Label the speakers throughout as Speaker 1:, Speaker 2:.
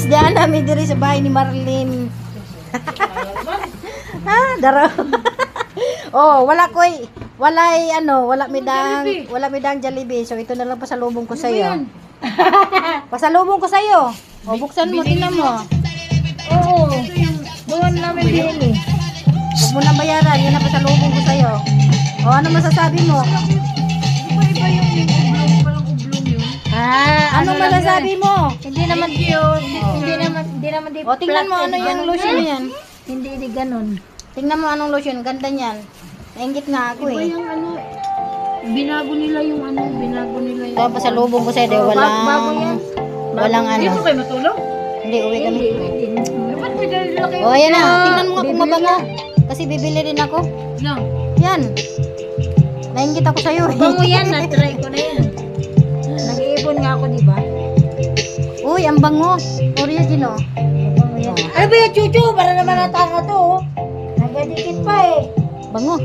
Speaker 1: isdaan namin diri sa bahay ni Marlene. ah, daro. oh, wala koy walay ano, wala midang wala midang Jollibee. So ito na lang pasalubong ko sa iyo. pasalubong ko sa iyo. O buksan mo, tingnan mo.
Speaker 2: Oo. Doon namin din.
Speaker 1: Huwag mo na bayaran, yan ang pasalubong ko sa iyo. O ano masasabi mo?
Speaker 2: Ah,
Speaker 1: Ano masasabi mo?
Speaker 2: Hindi naman yun. Hindi naman, hindi naman di
Speaker 1: O tingnan mo ano yung lotion na yan.
Speaker 2: Hindi di ganun.
Speaker 1: Tingnan mo anong lotion, ganda niyan. Nainggit nga ako
Speaker 2: Iba
Speaker 1: eh.
Speaker 2: yung ano, binago nila yung ano, binago nila yung...
Speaker 1: Ito pasalubong ko sa iyo,
Speaker 2: Oh,
Speaker 1: walang
Speaker 2: bag- bago yan.
Speaker 1: walang ano.
Speaker 2: kayo matulog?
Speaker 1: Hindi uwi kami.
Speaker 2: Eh?
Speaker 1: O ayan na, tingnan mo nga kung mabango. Kasi bibili din ako.
Speaker 2: No.
Speaker 1: Yan. Nainggit ako sa iyo.
Speaker 2: Bango yan, na-try ko na yan. Nga ako, di ba?
Speaker 1: Uy, ang bango. Original.
Speaker 2: Yan. Ano ba yan, Chuchu? Para naman natanga to, oh. Nagadikit pa eh.
Speaker 1: Bango.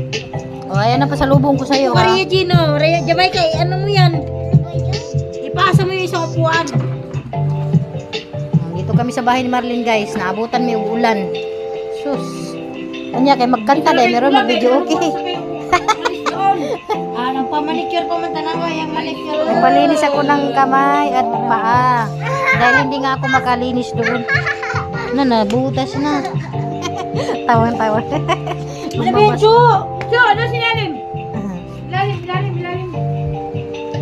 Speaker 1: O ayan na pasalubong ko sa iyo. ha.
Speaker 2: Maria Gino, Maria Jamaica, eh, ano mo yan? Ipasa mo yung isang upuan.
Speaker 1: Dito kami sa bahay ni Marlene guys. Naabutan may ulan. Sus. Kanya kay magkanta dahil meron mag-video okay.
Speaker 2: ah, nang pamanicure pa man tanawa, yung manicure.
Speaker 1: Nagpalinis ako ng kamay at paa. Dahil hindi nga ako makalinis doon. Na, nabutas na. Tawan-tawan.
Speaker 2: Ano ba yan, Chu? Chu, ano sinalim? Lalim, lalim, lalim.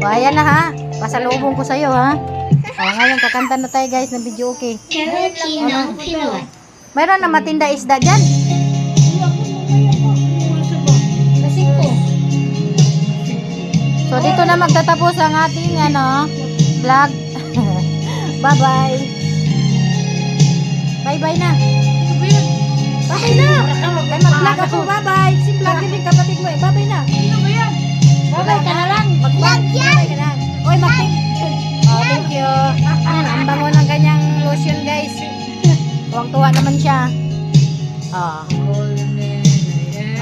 Speaker 1: O, ayan na ha. Pasalubong ko sa'yo ha. O, ngayon kakanta na tayo guys ng video okay. Ano? Mayroon na matinda isda dyan.
Speaker 2: Lasing ko.
Speaker 1: So dito na magtatapos ang ating ano, vlog. Bye-bye. Bye-bye na. Bye na. Mag-vlog ako. Bye-bye. Si vlog din kapatid mo eh. Bye-bye na. Bye-bye ka na lang. Mag-vlog. Bye ka na. Oy, mag Oh, thank you. Ayan, ang bango ng kanyang lotion, guys. Tuwang-tuwa naman siya. Oh.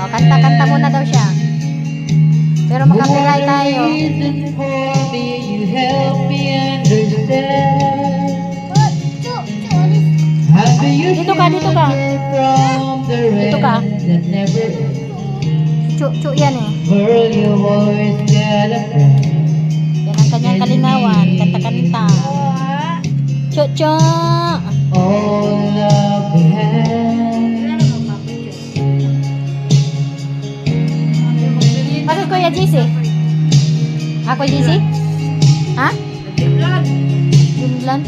Speaker 1: Oh, kanta-kanta muna daw siya. Pero makapilay tayo. Dito ka, dito ka. Dito ka. Chu, chu yan eh. Yan ang kanyang kalinawan. Kanta-kanta. Chu, chu. Bakit Kuya JC? Ako JC? Ha? Finland?